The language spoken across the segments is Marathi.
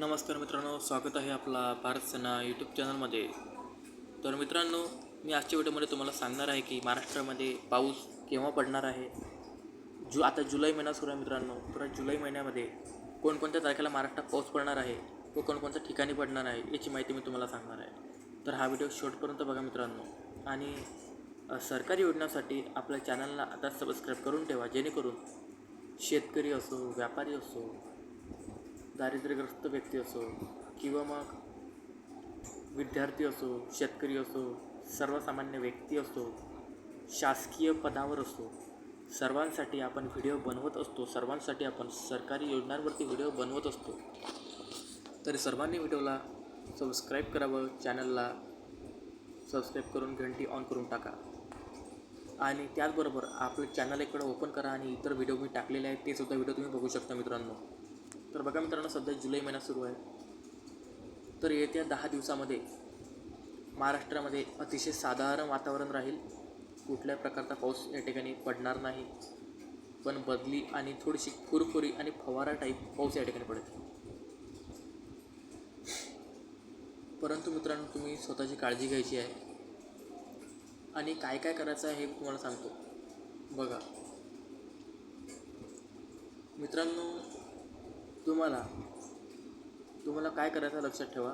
नमस्कार मित्रांनो स्वागत आहे आपला भारत सेना यूट्यूब चॅनलमध्ये तर मित्रांनो मी आजच्या व्हिडिओमध्ये तुम्हाला सांगणार आहे की महाराष्ट्रामध्ये पाऊस केव्हा पडणार आहे? जु आता जुलै महिना सुरू आहे मित्रांनो तर जुलै महिन्यामध्ये कोणकोणत्या तारखेला महाराष्ट्रात पाऊस पडणार आहे व कोणकोणत्या ठिकाणी पडणार आहे याची माहिती मी तुम्हाला सांगणार आहे. तर हा व्हिडिओ शेवटपर्यंत बघा मित्रांनो आणि सरकारी योजनांसाठी आपल्या चॅनलला आता सबस्क्राईब करून ठेवा जेणेकरून शेतकरी असो व्यापारी असो दारिद्र्यग्रस्त व्यक्ती असो किंवा मग विद्यार्थी असो शेतकरी असो सर्वसामान्य व्यक्ती असो शासकीय पदावर असो सर्वांसाठी आपण व्हिडिओ बनवत असतो सर्वांसाठी आपण सरकारी योजनांवरती व्हिडिओ बनवत असतो. तरी सर्वांनी व्हिडिओला सबस्क्राईब करावं चॅनलला सबस्क्राईब करून घंटी ऑन करून टाका. आणि त्याचबरोबर आपलं चॅनल इकडं ओपन करा आणि इतर व्हिडिओ मी टाकलेले आहेत ते सुद्धा व्हिडिओ तुम्ही बघू शकता मित्रांनो. तर बघा मित्रांनो सध्या जुलै महिना सुरू आहे. तर येत्या दहा दिवसामध्ये महाराष्ट्रामध्ये अतिशय साधारण वातावरण राहील. कुठल्या प्रकारचा पाऊस या ठिकाणी पडणार नाही. पण बदली आणि थोडीशी खुरखुरी आणि फवारा टाईप पाऊस या ठिकाणी पडेल. परंतु मित्रांनो तुम्ही स्वतःची काळजी घ्यायची आहे. आणि काय काय करायचं आहे हे तुम्हाला सांगतो. बघा. मित्रांनो तुम्हाला तुम्हाला काय करायचं लक्षात ठेवा.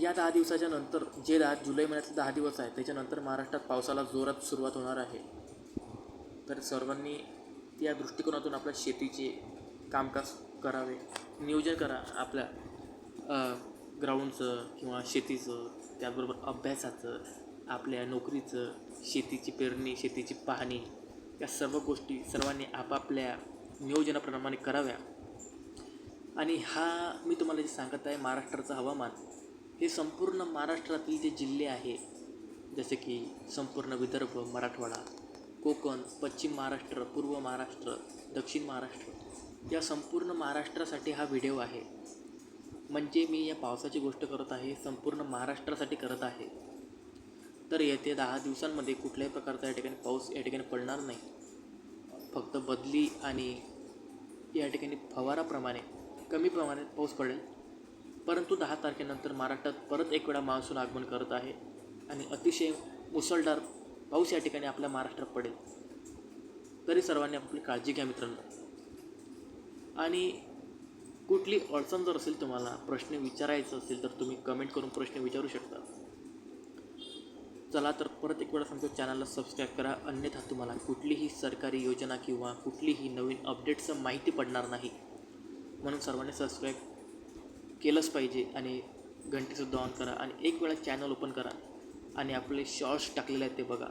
या दहा दिवसाच्या नंतर जे दहा जुलै महिन्यातले दहा दिवस आहे त्याच्यानंतर महाराष्ट्रात पावसाला जोरात सुरुवात होणार आहे. तर सर्वांनी त्या दृष्टिकोनातून आपल्या शेतीचे कामकाज करावे. नियोजन करा आपल्या ग्राउंडचं किंवा शेतीचं त्याचबरोबर अभ्यासाचं आपल्या नोकरीचं शेतीची पेरणी शेतीची पाहणी या सर्व गोष्टी सर्वांनी आपापल्या नियोजनाप्रमाणे कराव्या. आणि हा मी तुम्हाला जे सांगत आहे महाराष्ट्राचं हवामान हे संपूर्ण महाराष्ट्रातील जे जिल्हे आहे जसे की संपूर्ण विदर्भ मराठवाडा कोकण पश्चिम महाराष्ट्र पूर्व महाराष्ट्र दक्षिण महाराष्ट्र या संपूर्ण महाराष्ट्रासाठी हा व्हिडिओ आहे. म्हणजे मी या पावसाची गोष्ट करत आहे संपूर्ण महाराष्ट्रासाठी करत आहे. तर येते दहा दिवसांमध्ये कुठल्याही प्रकारचा या ठिकाणी पाऊस या ठिकाणी पडणार नाही. फक्त बदली आणि या ठिकाणी फवाराप्रमाणे कमी प्रमाणात पाऊस पडेल. परंतु दहा तारखेनंतर महाराष्ट्रात परत एक वेळा मान्सून आगमन करत आहे आणि अतिशय मुसळधार पाऊस या ठिकाणी आपल्या महाराष्ट्रात पडेल. तरी सर्वांनी आपली काळजी घ्या मित्रांनो. आणि कुठली अडचण जर असेल तुम्हाला प्रश्न विचारायचा असेल तर तुम्ही कमेंट करून प्रश्न विचारू शकता. चला तर परत एक वेळा सांगतो चॅनलला सबस्क्राईब करा. अन्यथा तुम्हाला कुठलीही सरकारी योजना किंवा कुठलीही नवीन अपडेट्सचं माहिती पडणार नाही. म्हणून सर्वांनी सबस्क्राईब केलंच पाहिजे आणि घंटीसुद्धा ऑन करा आणि एक वेळा चॅनल ओपन करा आणि आपले शॉर्ट्स टाकलेले आहेत ते बघा.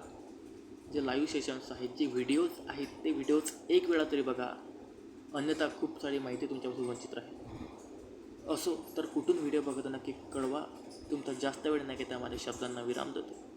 जे लाईव्ह सेशन्स आहेत जे व्हिडिओज आहेत ते व्हिडिओज एक वेळा तरी बघा. अन्यथा खूप सारी माहिती तुमच्यापासून वंचित राहील. असो तर कुठून व्हिडिओ बघत नक्की कळवा. तुमचा जास्त वेळ नाही घेता माझ्या शब्दांना विराम देतो.